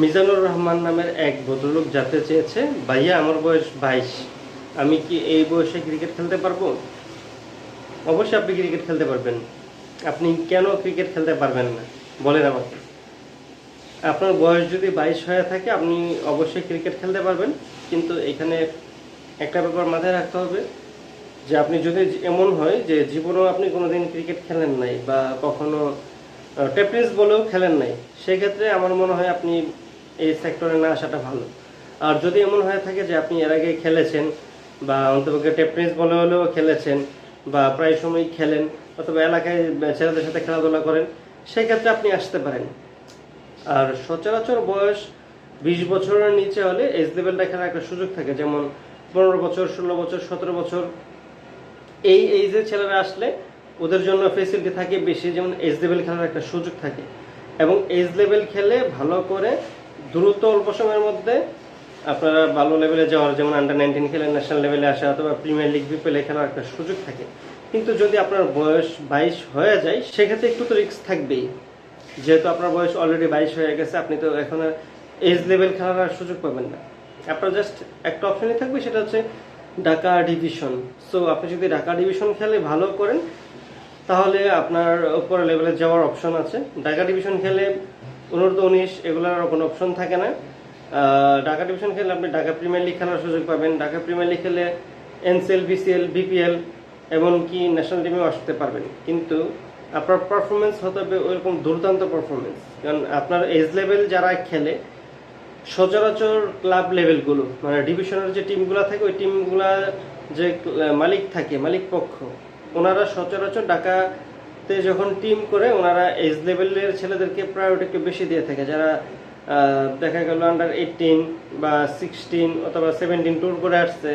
মিজানুর রহমান নামের এক ভদ্রলোক জানতে চেয়েছে, ভাইয়া, আমার বয়স বাইশ। আমি কি এই বয়সে ক্রিকেট খেলতে পারব? অবশ্যই আপনি ক্রিকেট খেলতে পারবেন। আপনি কেন ক্রিকেট খেলতে পারবেন না? বলেন আমাকে। আপনার বয়স যদি বাইশ হয়ে থাকে, আপনি অবশ্যই ক্রিকেট খেলতে পারবেন। কিন্তু এখানে একটা ব্যাপার মাথায় রাখতে হবে যে, আপনি যদি এমন হয় যে, জীবনেও আপনি কোনোদিন ক্রিকেট খেলেন নাই বা কখনো টেপিস বলেও খেলেন নাই, সেক্ষেত্রে আমার মনে হয় আপনি এই সেক্টরে না আসাটা ভালো। আর যদি এমন হয়ে থাকে যে আপনি এর আগে খেলেছেন বা অন্তপক্ষে টেপিস বলে হলেও খেলেছেন বা প্রায় সময় খেলেন অথবা এলাকায় ছেলেদের সাথে খেলাধুলা করেন, সেক্ষেত্রে আপনি আসতে পারেন। আর সচরাচর বয়স বিশ বছরের নিচে হলে এজ লেভেলটা খেলার একটা সুযোগ থাকে, যেমন পনেরো বছর, ষোলো বছর, সতেরো বছর। এই এইজের ছেলেরা আসলে ওদের জন্য ফেসিলিটি থাকে বেশি, যেমন এজ লেভেল খেলার একটা সুযোগ থাকে। এবং এজ লেভেল খেলে ভালো করে দ্রুত অল্প সময়ের মধ্যে আপনারা ভালো লেভেলে যাওয়ার, যেমন আন্ডার নাইনটিন খেলে ন্যাশনাল লেভেলে আসা অথবা প্রিমিয়ার লিগ বিপিএলে খেলার একটা সুযোগ থাকে। কিন্তু যদি আপনার বয়স বাইশ হয়ে যায়, সেক্ষেত্রে একটু তো রিস্ক থাকবেই। যেহেতু আপনার বয়স অলরেডি বাইশ হয়ে গেছে, আপনি তো এখন এজ লেভেল খেলার আর সুযোগ পাবেন না। আপনার জাস্ট একটা অপশনই থাকবে, সেটা হচ্ছে ঢাকা ডিভিশন সো আপনি যদি ঢাকা ডিভিশন খেলে ভালো করেন, তাহলে আপনার উপর লেভেলে যাওয়ার অপশন আছে। ঢাকা ডিভিশন খেলে অনূর্ধ্ব উনিশ, এগুলোর কোনো অপশন থাকে না। ঢাকা ডিভিশন খেলে আপনি ঢাকা প্রিমিয়ার লিগ খেলার সুযোগ পাবেন। ঢাকা প্রিমিয়ার লিগ খেলে এনসিএল বিসিএল বিপিএল এমনকি ন্যাশনাল টিমেও আসতে পারবেন। কিন্তু আপনার পারফরমেন্স হতে হবে ওইরকম দুর্দান্ত পারফরমেন্স কারণ আপনার এজ লেভেল যারা খেলে, সচরাচর ক্লাব লেভেলগুলো মানে ডিভিশনের যে টিমগুলো থাকে, ওই টিমগুলা যে মালিক থাকে, মালিক পক্ষ, ওনারা সচরাচর ঢাকাতে যখন টিম করে, ওনারা এজ লেভেলের ছেলেদেরকে প্রায়োরিটি একটু বেশি দিয়ে থাকে। যারা দেখা গেল আন্ডার এইটিন বা সিক্সটিন অথবা সেভেন্টিন ট্যুর করে আসছে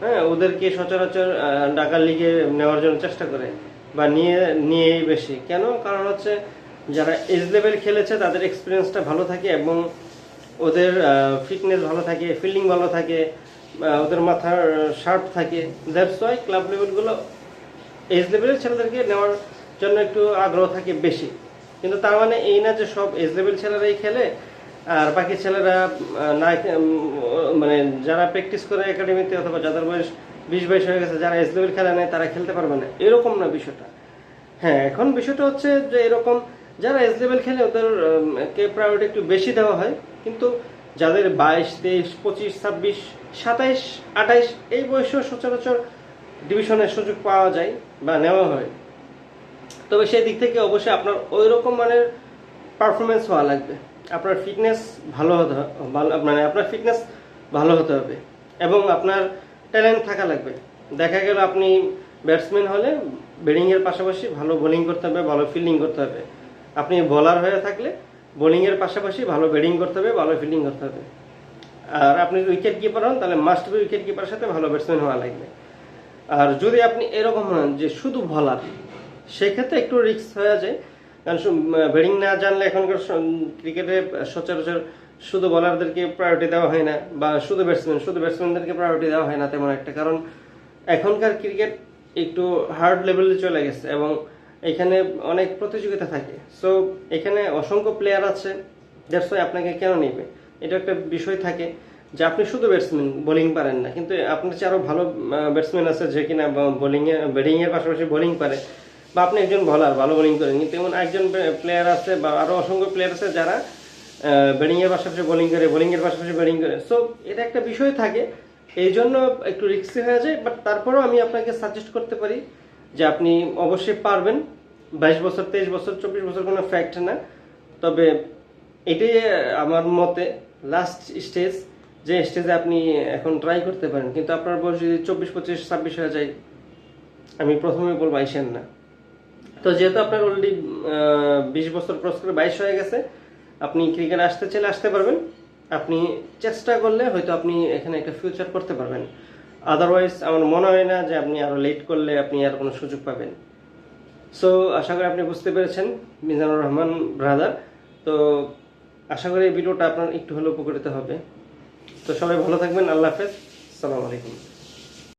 হ্যাঁ ওদেরকে সচরাচর ঢাকা লিগে নেওয়ার জন্য চেষ্টা করে বা নিয়ে, নিয়েই বেশি। কেন? কারণ হচ্ছে যারা এজ লেভেল খেলেছে, তাদের এক্সপিরিয়েন্সটা ভালো থাকে এবং ওদের ফিটনেস ভালো থাকে ফিল্ডিং ভালো থাকে ওদের মাথার শার্প থাকে। দ্যাটস ওয়াই ক্লাব লেভেলগুলো এজ লেভেলের ছেলেদেরকে নেওয়ার জন্য একটু আগ্রহ থাকে বেশি। কিন্তু তার মানে এই না যে সব এজ লেভেল ছেলেরাই খেলে, আর বাকি ছেলেরা না মানে যারা প্র্যাকটিস করে একাডেমিতে অথবা যাদের বয়স বিশ বাইশ হয়ে গেছে, যারা এজ লেভেল খেলে নেয় তারা খেলতে পারবে না। এরকম না বিষয়টা। হ্যাঁ এখন বিষয়টা হচ্ছে যে এরকম যারা এজ লেভেল খেলে ওদের কে প্রায়োরিটি একটু বেশি দেওয়া হয়। কিন্তু যাদের বাইশ, তেইশ, পঁচিশ, ছাব্বিশ, সাতাইশ, আঠাইশ, এই বয়সেও সচরাচর ডিভিশনের সুযোগ পাওয়া যায় বা নেওয়া হয়। তবে সেই দিক থেকে অবশ্যই আপনার ওই রকম মানের পারফরমেন্স হওয়া লাগবে। আপনার ফিটনেস ভালো হতে মানে আপনার ফিটনেস ভালো হতে হবে এবং আপনার ট্যালেন্ট থাকা লাগবে। দেখা গেল আপনি ব্যাটসম্যান হলে ব্যাটিংয়ের পাশাপাশি ভালো বোলিং করতে হবে, ভালো ফিল্ডিং করতে হবে। আপনি বোলার হয়ে থাকলে বোলিংয়ের পাশাপাশি ভালো ব্যাটিং করতে হবে, ভালো ফিল্ডিং করতে হবে। আর আপনি উইকেট কিপার হন, তাহলে মাস্ট উইকেট কিপারের সাথে ভালো ব্যাটসম্যান হওয়া লাগবে। আর যদি আপনি এরকম হন যে শুধু বলার সেক্ষেত্রে একটু রিস্ক হয়ে যায়। কারণ ব্যাটিং না জানলে এখনকার ক্রিকেটে সচরাচর শুধু বলারদেরকে প্রায়োরিটি দেওয়া হয় না, বা শুধু ব্যাটসম্যান শুধু ব্যাটসম্যানদেরকে প্রায়োরিটি দেওয়া হয় না তেমন একটা। কারণ এখনকার ক্রিকেট একটু হার্ড লেভেলে চলে গেছে এবং এখানে অনেক প্রতিযোগিতা থাকে। সো এখানে অসংখ্য প্লেয়ার আছে দ্যাটস আপনাকে কেন নেবে? এটা একটা বিষয় থাকে যে আপনি শুধু ব্যাটসম্যান বোলিং পারেন না। কিন্তু আপনার চেয়ে আরও ভালো ব্যাটসম্যান আছে যে কিনা বোলিংয়ে ব্যাটিংয়ের পাশাপাশি বোলিং পারে। বা আপনি একজন বলার ভালো বোলিং করেন, কিন্তু এমন একজন প্লেয়ার আছে বা আরও অসংখ্য প্লেয়ার আছে যারা ব্যাটিংয়ের পাশাপাশি বোলিং করে বোলিংয়ের পাশাপাশি ব্যাটিং করে। সো এটা একটা বিষয় থাকে। এই জন্য একটু রিস্কি হয়ে যায় বাট তারপরেও আমি আপনাকে সাজেস্ট করতে পারি যে আপনি অবশ্যই পারবেন। বাইশ বছর, তেইশ বছর, চব্বিশ বছর কোনো ফ্যাক্ট না। তবে এটাই আমার মতে লাস্ট স্টেজ যে স্টেজে আপনি এখন ট্রাই করতে পারেন। কিন্তু আপনার বয়স যদি চব্বিশ, পঁচিশ, ছাব্বিশ হয়ে যায়, আমি প্রথমে বলব আইসেন না। তো যেহেতু আপনার অলরেডি বিশ বছর ক্রস করে বাইশ হয়ে গেছে, আপনি ক্রিকেট আসতে চাইলে আসতে পারবেন। আপনি চেষ্টা করলে হয়তো আপনি এখানে একটা ফিউচার করতে পারবেন। আদারওয়াইজ আমার মনে হয় না যে আপনি আরও লেট করলে আপনি আর কোনো সুযোগ পাবেন। সো আশা করি আপনি বুঝতে পেরেছেন, মিজানুর রহমান ব্রাদার তো, আশা করি এই ভিডিওটা আপনার একটু হলেও উপকৃত হবে। তো সবাই ভালো থাকবেন, আল্লাহ হাফেজ। সালাম আলাইকুম।